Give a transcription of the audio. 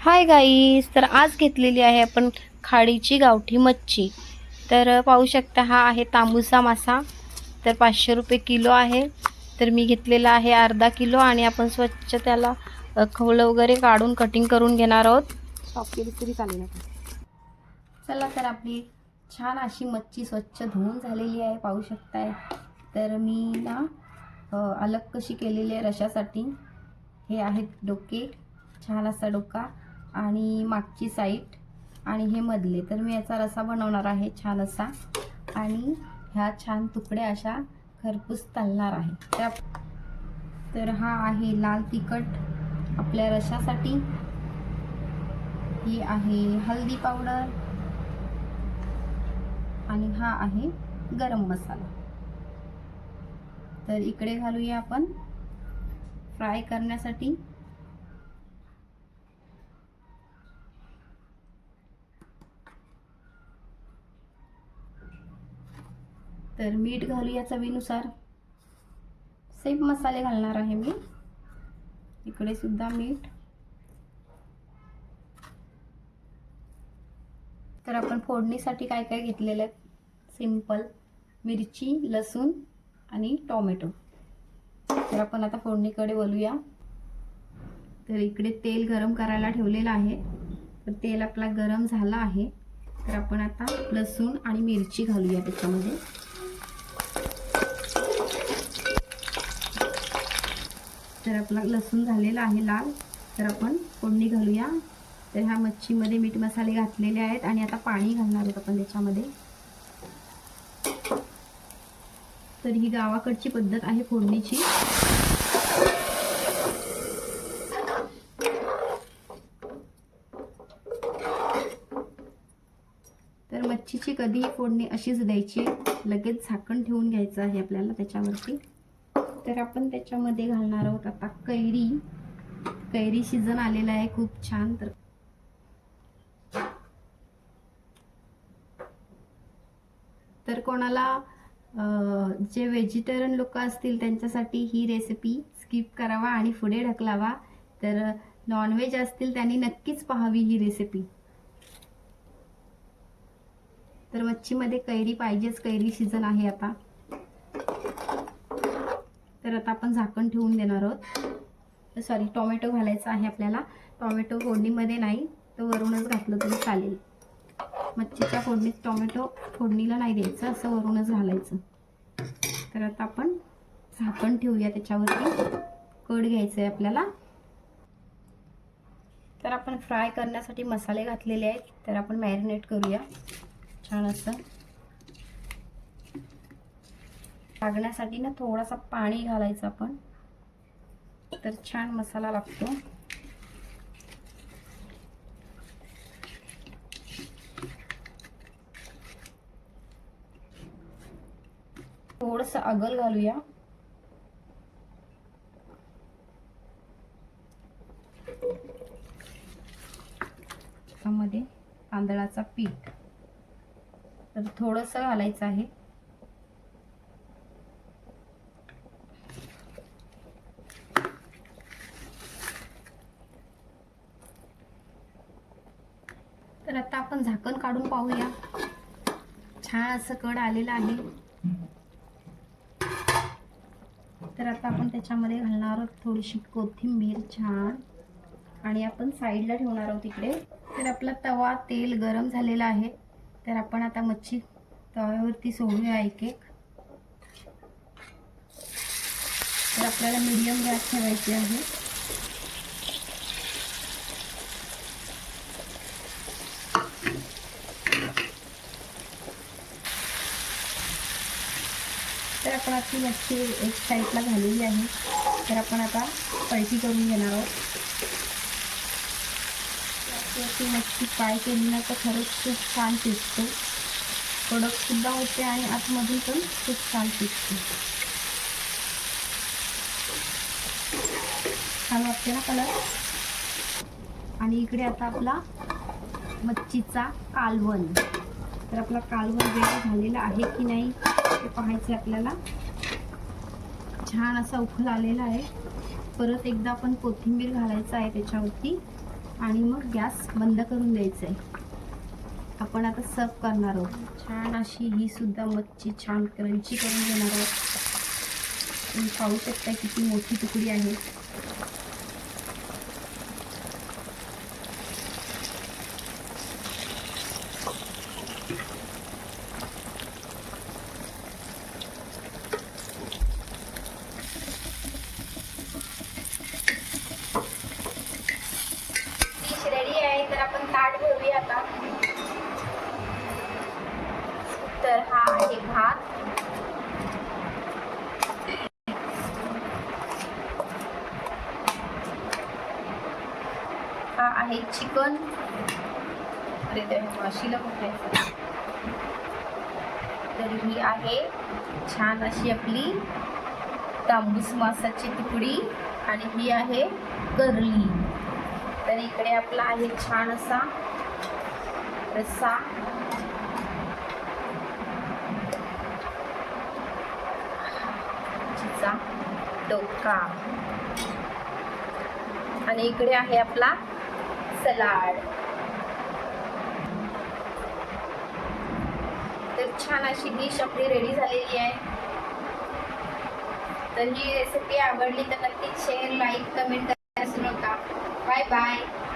Hi guys तर आज घेतलेली आहे आपण खाडीची गावठी मच्छी. तर पाहू शकता हा आहे तांबूसा मासा. तर पाचशे रुपये किलो आहे. तर मी घेतलेला आहे अर्धा किलो आणि आपण स्वच्छ त्याला अ, खवलं वगैरे काढून कटिंग करून घेणार आहोत. तरी चालेल चला तर आपली छान अशी मच्छी स्वच्छ धुवून झालेली आहे पाहू शकताय. तर मी ना अलग कशी केलेली आहे रशासाठी. हे आहेत डोके. छान असा डोका. आणि मागची साईड आणि हे मधले. तर मी याचा रसा बनवणार आहे छान असा. आणि ह्या छान तुकड्या अशा खरपूस तलणार आहे. त्या तर हा आहे लाल तिखट आपल्या रशासाठी. ही आहे हल्दी पावडर. आणि हा आहे गरम मसाला. तर इकडे घालूया आपण. फ्राय करण्यासाठी. तर मीठ घालूया चवीनुसार सेम मसाले घालणार आहे मी. इकडे सुद्धा मीठ. तर आपण फोडणीसाठी काय काय घेतलेलं आहे? सिंपल मिरची लसूण आणि टोमॅटो. तर आपण आता फोडणीकडे बोलूया तर इकडे तेल गरम करायला ठेवलेलं आहे. तर तेल आपला गरम झाला आहे. तर आपण आता लसूण आणि मिरची घालूया त्याच्यामध्ये. तर आपला लसूण झालेला आहे लाल. तर आपण फोडणी घालूया. तर ह्या मच्छीमध्ये मीठ मसाले घातलेले आहेत आणि आता पाणी घालणार आहोत आपण त्याच्यामध्ये. तर ही गावाकडची पद्धत आहे फोडणीची. तर मच्छीची कधीही फोडणी अशीच द्यायची. लगेच झाकण ठेवून घ्यायचं आहे आपल्याला त्याच्यावरती. तर आपण त्याच्यामध्ये घालणार आहोत आता कैरी. कैरी सीझन आलेला आहे खूप छान. तर तर कोणाला जे व्हेजिटेरियन लोक असतील त्यांच्यासाठी ही रेसिपी स्किप करावा आणि पुढे ढकलावा. तर नॉनव्हेज असतील त्यांनी नक्कीच पाहावी ही रेसिपी तर मच्छीमध्ये कैरी पाहिजेच कैरी सीझन आहे आता. तर आता आपण झाकण ठेवून देणार आहोत. सॉरी टोमॅटो घालायचा आहे आपल्याला. टोमॅटो फोडणीमध्ये नाही तर वरूनच घातलं तरी चालेल. मच्छीच्या फोडणीत टोमॅटो फोडणीला नाही द्यायचं असं वरूनच घालायचं. तर आता आपण झाकण ठेवूया त्याच्यावरती. कड घ्यायचं आहे आपल्याला. तर आपण फ्राय करण्यासाठी मसाले घातलेले आहेत तर आपण मॅरिनेट करूया. छान असं. लागण्यासाठी ना थोडासा पाणी घालायचं आपण. तर छान मसाला लागतो. थोडस अगल घालूया. त्यामध्ये तांदळाचा पीठ. तर थोडस घालायचं आहे. तर आता आपण झाकण काढून पाहूया. छान असं कड आलेलं आहे. तर आता आपण त्याच्यामध्ये घालणार आहोत थोडीशी कोथिंबीर छान. आणि आपण साईडला ठेवणार आहोत इकडे. तर आपला तवा तेल गरम झालेला आहे. तर आपण आता मच्छी तव्यावरती सोडूया एक एक. तर आपल्याला मीडियम गॅस ठेवायची आहे. आपण आपली मच्छी एक साईडला झालेली आहे. तर आपण आता पलटी करून घेणार आहोत. ती मच्छी फ्राय केली ना तर खरंच खूप छान शिजते कडकसुद्धा होते आणि आतमधून पण खूप छान शिजते छान वाटते ना कलर आणि इकडे आता आपला मच्छीचा कालवण. तर आपला कालवण वेळ झालेला आहे की नाही? ते पाहायचं आपल्याला. छान असा उखल आलेला आहे. परत एकदा आपण कोथिंबीर घालायचं आहे त्याच्यावरती आणि मग गॅस बंद करून द्यायचा आहे आपण आता सर्व करणार आहोत. छान अशी ही सुद्धा मच्छी छान क्रंची करून घेणार आहोत. तुम्ही पाहू शकता किती मोठी तुकडी आहे डिश रेडी आहे तर आपण आता. तर हा आहे भात. हा आहे चिकन. अरे वाशीला माशीला कुठे तर ही आहे छान अशी आपली तांबूस मासाची तुकडी आणि ही आहे करली. इकडे आपला आहे छान असा रस्सा. मच्छीचा डोका. आणि इकडे आहे आपला सलाड. तर छान अशी डिश आपली रेडी झालेली आहे. तर ही रेसिपी आवडली तर नक्कीच share like comment Bye bye.